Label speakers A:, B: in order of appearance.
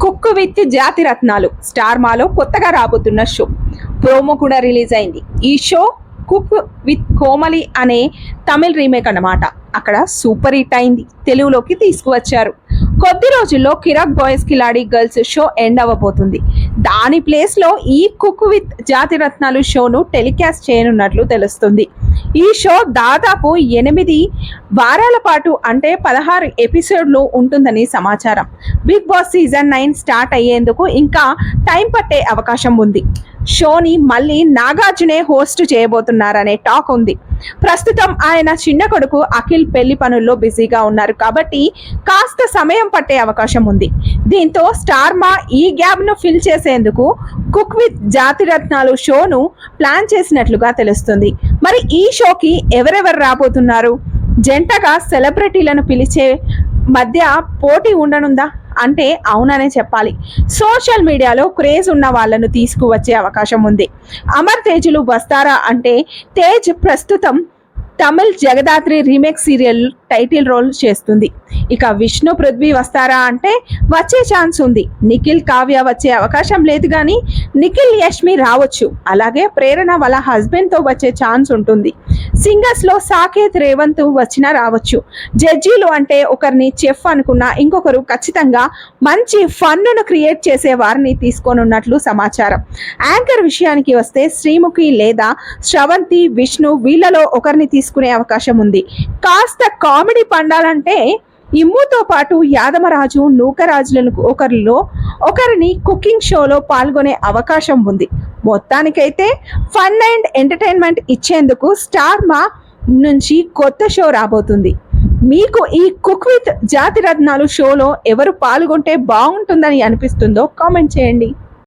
A: Cook with జాతి రత్నాలు. Star మాలో కొత్తగా రాబోతున్న షో. ప్రోమో కూడా రిలీజ్ అయింది. ఈ షో కుక్ విత్ కోమలి అనే తమిళ్ రీమేక్ అన్నమాట. అక్కడ సూపర్ హిట్ అయింది. తెలుగులోకి తీసుకువచ్చారు. కొద్ది రోజుల్లో Kiraak boys Khiladi girls show end అవ్వబోతుంది. దాని ప్లేస్లో ఈ కుక్ విత్ జాతి రత్నాలు షోను టెలికాస్ట్ చేయనున్నట్లు తెలుస్తుంది. ఈ షో దాదాపు ఎనిమిది వారాల పాటు అంటే పదహారు ఎపిసోడ్లు ఉంటుందని సమాచారం. Bigg Boss season nine start అయ్యేందుకు ఇంకా టైం పట్టే అవకాశం ఉంది. షోని మళ్ళీ నాగార్జునే హోస్ట్ చేయబోతున్నారనే టాక్ ఉంది. ప్రస్తుతం ఆయన చిన్న కొడుకు అఖిల్ పెళ్ళి పనుల్లో బిజీగా ఉన్నారు కాబట్టి కాస్త సమయం పట్టే అవకాశం ఉంది. దీంతో స్టార్ మా ఈ గ్యాప్ను ఫిల్ చేసేందుకు కుక్ విత్ జాతిరత్నాలు షోను ప్లాన్ చేసినట్లుగా తెలుస్తుంది. మరి ఈ షోకి ఎవరెవరు రాబోతున్నారు? జంటగా సెలబ్రిటీలను పిలిచే మధ్య పోటీ ఉండనుందా? అంటే అవుననే చెప్పాలి. సోషల్ మీడియాలో క్రేజ్ ఉన్న వాళ్ళను తీసుకువచ్చే అవకాశం ఉంది. అమర్ తేజులు వస్తారా అంటే తేజ్ ప్రస్తుతం Tamil Jagadhatri remake serial title role చేస్తుంది. ఇక విష్ణు పృథ్వీ వస్తారా అంటే వచ్చే ఛాన్స్ ఉంది. నిఖిల్ కావ్య వచ్చే అవకాశం లేదు కానీ నిఖిల్ యష్మి రావచ్చు. అలాగే ప్రేరణ వాళ్ళ హస్బెండ్తో వచ్చే ఛాన్స్ ఉంటుంది. సింగర్స్లో సాకేత్ రేవంత్ వచ్చినా రావచ్చు. జడ్జీలు అంటే ఒకరిని చెఫ్ అనుకున్న ఇంకొకరు ఖచ్చితంగా మంచి ఫన్నును క్రియేట్ చేసే వారిని తీసుకోనున్నట్లు సమాచారం. యాంకర్ విషయానికి వస్తే శ్రీముఖి లేదా శ్రవంతి విష్ణు వీళ్ళలో ఒకరిని తీసుకునే అవకాశం ఉంది. కాస్త కామెడీ పండాలంటే ఇమ్ముతో పాటు యాదమరాజు నూకరాజులను ఒకరిలో ఒకరిని కుకింగ్ షోలో పాల్గొనే అవకాశం ఉంది. మొత్తానికైతే ఫన్ అండ్ ఎంటర్టైన్మెంట్ ఇచ్చేందుకు స్టార్ మా నుంచి కొత్త షో రాబోతుంది. మీకు ఈ కుక్ విత్ జాతి రత్నాలు షోలో ఎవరు పాల్గొంటే బాగుంటుందని అనిపిస్తుందో కామెంట్ చేయండి.